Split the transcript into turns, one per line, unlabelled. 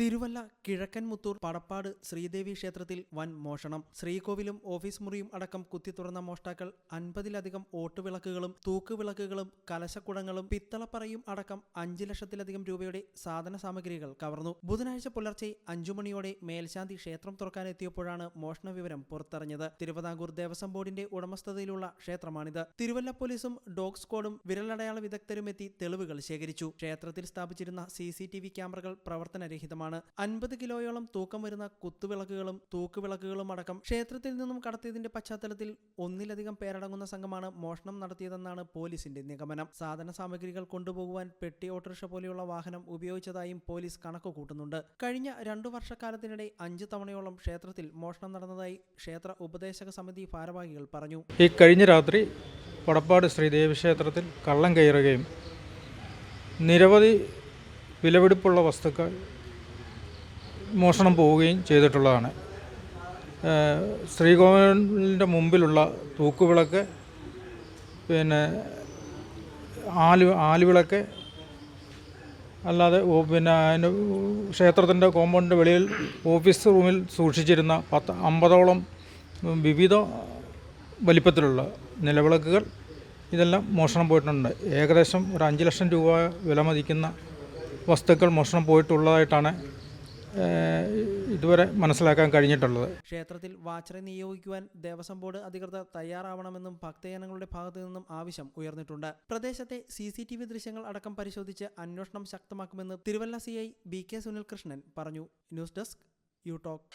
തിരുവല്ല കിഴക്കൻ മുത്തൂർ പടപ്പാട് ശ്രീദേവി ക്ഷേത്രത്തിൽ വൻ മോഷണം. ശ്രീകോവിലും ഓഫീസ് മുറിയും അടക്കം കുത്തി തുറന്ന മോഷ്ടാക്കൾ അൻപതിലധികം ഓട്ടുവിളക്കുകളും തൂക്കുവിളക്കുകളും കലശക്കുടങ്ങളും പിത്തളപ്പറയും അടക്കം അഞ്ചു ലക്ഷത്തിലധികം രൂപയുടെ സാധന സാമഗ്രികൾ കവർന്നു. ബുധനാഴ്ച പുലർച്ചെ അഞ്ചു മണിയോടെ മേൽശാന്തി ക്ഷേത്രം തുറക്കാനെത്തിയപ്പോഴാണ് മോഷണ വിവരം പുറത്തറിഞ്ഞത്. തിരുവിതാംകൂർ ദേവസ്വം ബോർഡിന്റെ ഉടമസ്ഥതയിലുള്ള ക്ഷേത്രമാണിത്. തിരുവല്ല പോലീസും ഡോഗ് സ്ക്വാഡും വിരലടയാള വിദഗ്ധരും എത്തി തെളിവുകൾ ശേഖരിച്ചു. ക്ഷേത്രത്തിൽ സ്ഥാപിച്ചിരുന്ന സി ക്യാമറകൾ പ്രവർത്തനരഹിതമാണ്. അൻപത് കിലോയോളം തൂക്കം വരുന്ന കുത്തുവിളക്കുകളും തൂക്കുവിളക്കുകളും അടക്കം ക്ഷേത്രത്തിൽ നിന്നും കടത്തിയതിന്റെ പശ്ചാത്തലത്തിൽ ഒന്നിലധികം പേരടങ്ങുന്ന സംഘമാണ് മോഷണം നടത്തിയതെന്നാണ് പോലീസിന്റെ നിഗമനം. സാധന സാമഗ്രികൾ കൊണ്ടുപോകുവാൻ പെട്ടി ഓട്ടോറിക്ഷ പോലെയുള്ള വാഹനം ഉപയോഗിച്ചതായും പോലീസ് കണക്ക് കൂട്ടുന്നുണ്ട് കഴിഞ്ഞ രണ്ടു വർഷക്കാലത്തിനിടെ അഞ്ച് തവണയോളം ക്ഷേത്രത്തിൽ മോഷണം നടന്നതായി ക്ഷേത്ര ഉപദേശക സമിതി ഭാരവാഹികൾ പറഞ്ഞു.
ഈ കഴിഞ്ഞ രാത്രി പടപ്പാട് ശ്രീദേവി ക്ഷേത്രത്തിൽ കള്ളം കയറുകയും നിരവധി വിലപിടിപ്പുള്ള വസ്തുക്കൾ മോഷണം പോവുകയും ചെയ്തിട്ടുള്ളതാണ്. ശ്രീകോവിലിന്റെ മുമ്പിലുള്ള തൂക്കുവിളക്ക് പിന്നെ ആലു ആലുവിളക്ക് അല്ലാതെ പിന്നെ അതിന്റെ ക്ഷേത്രത്തിന്റെ കോമ്പൗണ്ടിന്റെ വെളിയിൽ ഓഫീസ് റൂമിൽ സൂക്ഷിച്ചിരുന്ന പത്ത് അമ്പതോളം വിവിധ വലിപ്പത്തിലുള്ള നിലവിളക്കുകൾ ഇതെല്ലാം മോഷണം പോയിട്ടുണ്ട്. ഏകദേശം ഒരു അഞ്ച് ലക്ഷം രൂപ വില മതിക്കുന്ന വസ്തുക്കൾ മോഷണം പോയിട്ടുള്ളതായിട്ടാണ് ഇതുവരെ മനസ്സിലാക്കാൻ കഴിഞ്ഞിട്ടുള്ളത്.
ക്ഷേത്രത്തിൽ വാച്ചറെ നിയോഗിക്കുവാൻ ദേവസ്വം ബോർഡ് അധികൃതർ തയ്യാറാവണമെന്നും ഭക്തജനങ്ങളുടെ ഭാഗത്തു നിന്നും ആവശ്യം ഉയർന്നിട്ടുണ്ട്. പ്രദേശത്തെ സി സി ടി വി ദൃശ്യങ്ങൾ അടക്കം പരിശോധിച്ച് അന്വേഷണം ശക്തമാക്കുമെന്ന് Thiruvalla C I B K Sunilkrishnan പറഞ്ഞു. News desk U talk.